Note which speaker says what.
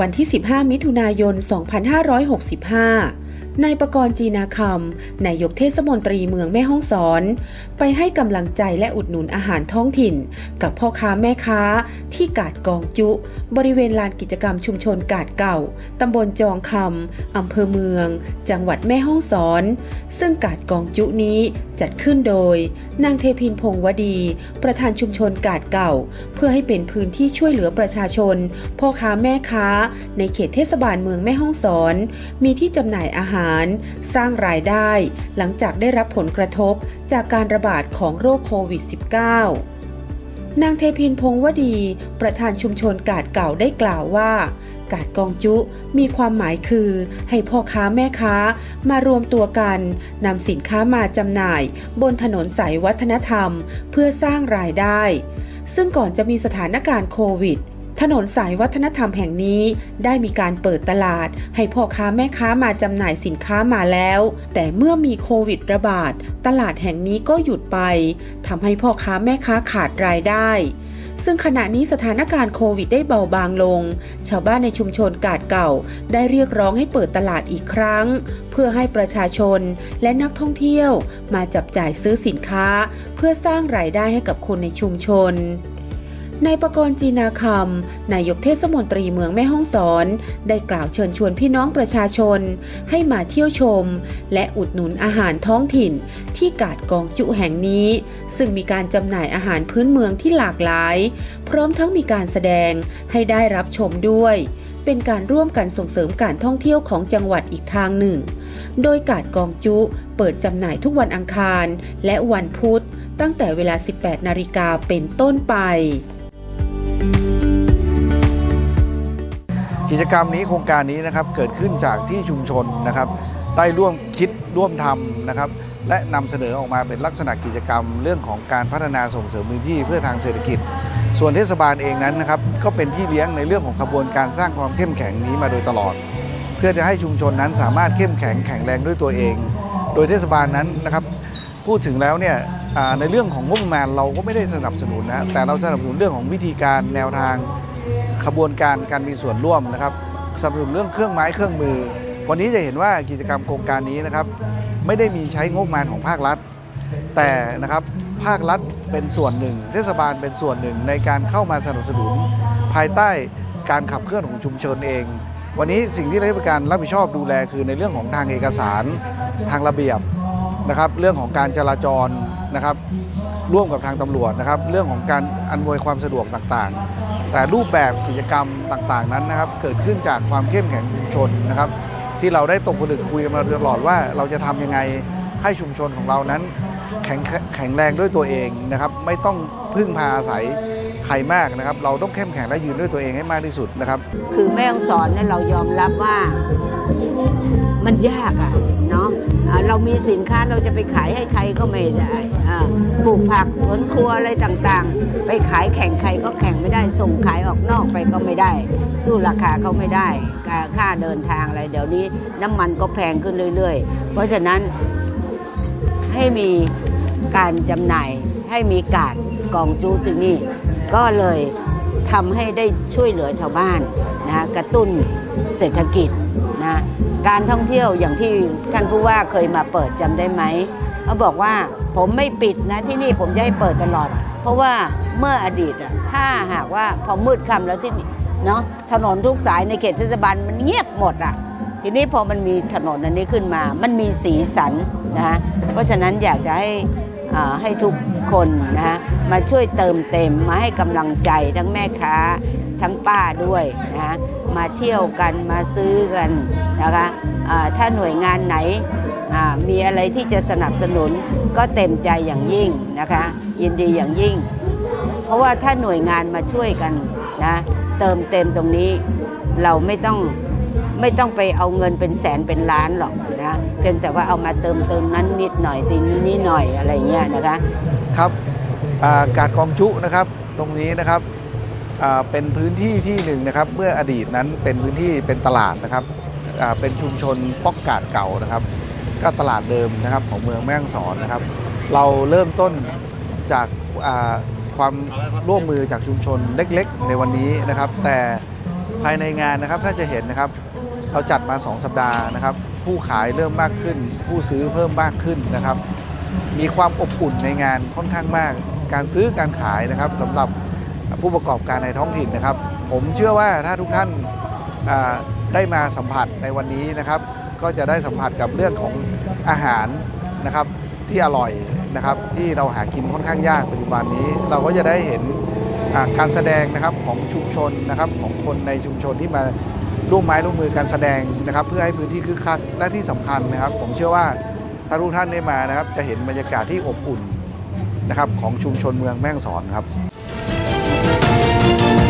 Speaker 1: วันที่ 15 มิถุนายน 2565 นายประกรณ์จีนาคำนายกเทศมนตรีเมืองแม่ฮ่องสอน ไปให้กำลังใจและอุดหนุนอาหารท้องถิ่น กับพ่อค้าแม่ค้าที่กาดกองจุ บริเวณลานกิจกรรมชุมชนกาดเก่าตำบลจองคำอำเภอเมือง จังหวัดแม่ฮ่องสอน ซึ่งกาดกองจุนี้จัดขึ้นโดย นางเทพินพงวดี ประธานชุมชนกาดเก่า เพื่อให้เป็นพื้นที่ช่วยเหลือประชาชน พ่อค้าแม่ค้า ในเขตเทศบาลเมืองแม่ฮ่องสอน มีที่จำหน่ายอาหารสร้างรายได้ หลังจากได้รับผลกระทบจากการระบาดของโรคโควิด -19 นางเทพินพงวดี ประธานชุมชนกาดเก่าได้กล่าวว่ากาดกองจุมีความหมายคือ ให้พ่อค้าแม่ค้ามารวมตัวกันนำสินค้ามาจำหน่าย บนถนนสายวัฒนธรรม เพื่อสร้างรายได้ ซึ่งก่อนจะมีสถานการณ์โควิด ถนนสายวัฒนธรรมแห่งนี้ได้มีการเปิดตลาด ให้พ่อค้าแม่ค้ามาจำหน่ายสินค้ามาแล้ว แต่เมื่อมีโควิดระบาด ตลาดแห่งนี้ก็หยุดไปทำให้พ่อค้าแม่ค้าขาดรายได้ ซึ่งขณะนี้สถานการณ์โควิดได้เบาบางลง ชาวบ้านในชุมชนกาดเก่า ได้เรียกร้องให้เปิดตลาดอีกครั้ง เพื่อให้ประชาชนและนักท่องเที่ยว มาจับจ่ายซื้อสินค้า เพื่อสร้างรายได้ให้กับคนในชุมชน นายประกรณ์จีนาคำนายกเทศมนตรีเมืองแม่ฮ่องสอน ได้กล่าวเชิญชวนพี่น้องประชาชน ให้มาเที่ยวชม และอุดหนุนอาหารท้องถิ่น ที่กาดกองจุแห่งนี้ ซึ่งมีการจำหน่ายอาหารพื้นเมืองที่หลากหลาย พร้อมทั้งมีการแสดงให้ได้รับชมด้วยเป็นการร่วมกันส่งเสริมการท่องเที่ยวของจังหวัดอีกทางหนึ่ง โดยกาดกองจุเปิดจำหน่ายทุกวันอังคาร และวันพุธตั้งแต่เวลา 18 นาฬิกาเป็นต้นไป
Speaker 2: กิจกรรมนี้โครงการนี้นะครับเกิดขึ้นจากที่ชุมชนนะครับได้ร่วมคิดร่วมทำนะครับและนำเสนอออกมาเป็นลักษณะกิจกรรม เรื่องของการพัฒนาส่งเสริมพื้นที่เพื่อทางเศรษฐกิจ ส่วนเทศบาลเองนั้นนะครับก็เป็นพี่เลี้ยงในเรื่องของขบวนการสร้างความเข้มแข็งนี้มาโดยตลอด เพื่อจะให้ชุมชนนั้นสามารถเข้มแข็งแข็งแรงด้วยตัวเอง โดยเทศบาลนั้นนะครับพูดถึงแล้วเนี่ยในเรื่องของงบประมาณเราก็ไม่ได้สนับสนุนนะแต่เราสนับสนุนเรื่องของวิธีการแนวทาง ขบวนการการมีส่วนร่วมนะครับสนับสนุนเรื่องเครื่องไม้เครื่องมือ วันนี้จะเห็นว่ากิจกรรมโครงการนี้นะครับไม่ได้มีใช้งบประมาณของภาครัฐ แต่นะครับภาครัฐเป็นส่วนหนึ่ง เทศบาลเป็นส่วนหนึ่งในการเข้ามาสนับสนุน ภายใต้การขับเคลื่อนของชุมชนเอง วันนี้สิ่งที่ราชการรับผิดชอบดูแลคือในเรื่องของทางเอกสารทางระเบียบนะครับเรื่องของการจราจรนะครับ ร่วมกับทางตำรวจนะครับ เรื่องของการอำนวยความสะดวกต่างๆ แต่รูปแบบกิจกรรมต่างๆนั้นนะครับ เกิดขึ้นจากความเข้มแข็งชุมชนนะครับ ที่เราได้ตกผลึกคุยกันมาตลอดว่าเราจะทำยังไงให้ชุมชนของเรานั้น แข็งแข็งแรงด้วยตัวเองนะครับ ไม่ต้องพึ่งพาอาศัยใครมากนะครับ เราต้องเข้มแข็งและยืนด้วยตัวเองให้มากที่สุดนะครับ
Speaker 3: คือแม่องสอนเนี่ยเรายอมรับว่า มันยากอะเนาะเรามีสินค้าเราจะไปขายให้ใครก็ไม่ได้ปลูกผักสวนครัวอะไรต่างๆ ไปขายแข่งใครก็แข่งไม่ได้ ส่งขายออกนอกไปก็ไม่ได้ สู้ราคาเขาไม่ได้ค่าคาเดินทางอะไรเดี๋ยวนี้น้ำมันก็แพงขึ้นเรื่อย ๆ เพราะฉะนั้นให้มีการจำหน่ายให้มีการกองจูที่นี่ก็เลยทำให้ได้ช่วยเหลือชาวบ้านนะกระตุ้นเศรษฐกิจ นะการท่องเที่ยวอย่างที่ท่านผู้ว่าเคยมาเปิดจำได้ไหมเขาบอกว่าผมไม่ปิดนะที่นี่ผมจะให้เปิดตลอด เพราะว่าเมื่ออดีตอะถ้าหากว่าพอมืดค่ำแล้วที่นี่เนาะถนนทุกสายในเขตเทศบาลมันเงียบหมดอะทีนี้พอมันมีถนนอันนี้ขึ้นมา มันมีสีสันนะเพราะฉะนั้นอยากจะให้อ่าให้ทุกคนนะมาช่วยเติมเต็มมาให้กำลังใจทั้งแม่ค้า ทั้งป้าด้วยนะฮะมาเที่ยวกันมาซื้อกันนะคะอ่าถ้าหน่วยงานไหนมีอะไรที่จะสนับสนุนก็เต็มใจอย่างยิ่งนะคะ ยินดีอย่างยิ่ง เพราะว่าถ้าหน่วยงานมาช่วยกันนะเติมเต็มตรงนี้เราไม่ต้องไม่ต้องไปเอาเงินเป็นแสนเป็นล้านหรอกนะเพียงแต่ว่าเอามาเติมเติมนั้นนิดหน่อยตีนี้นิดหน่อยอะไรเงี้ยนะคะ
Speaker 2: ครับอากาดกองจุนะครับตรงนี้นะครับ เป็นพื้นที่ที่หนึ่งนะครับเมื่ออดีตนั้นเป็นพื้นที่เป็นตลาดนะครับเป็นชุมชนป๊อกกาดเก่านะครับ ก็ตลาดเดิมนะครับของเมืองแม่ฮ่องสอนนะครับ เราเริ่มต้นจากความร่วมมือจากชุมชนเล็กๆ ในวันนี้นะครับ แต่ภายในงานนะครับถ้าจะเห็นนะครับ เราจัดมา 2 สัปดาห์นะครับ ผู้ขายเริ่มมากขึ้น ผู้ซื้อเพิ่มมากขึ้นนะครับ มีความอบอุ่นในงานค่อนข้างมาก การซื้อการขายนะครับสำหรับ ผู้ประกอบการในท้องถิ่นนะครับ ผมเชื่อว่าถ้าทุกท่านได้มาสัมผัสในวันนี้นะครับ ก็จะได้สัมผัสกับเรื่องของอาหารนะครับที่อร่อยนะครับที่เราหากินค่อนข้างยากปัจจุบันนี้ เราก็จะได้เห็นการแสดงนะครับของชุมชนนะครับของคนในชุมชนที่มาร่วมไม้ร่วมมือการแสดงนะครับ เพื่อให้พื้นที่คึกคักและที่สำคัญนะครับ ผมเชื่อว่าถ้าทุกท่านได้มานะครับ จะเห็นบรรยากาศที่อบอุ่นนะครับของชุมชนเมืองแม่ฮ่องสอนครับ Thank you.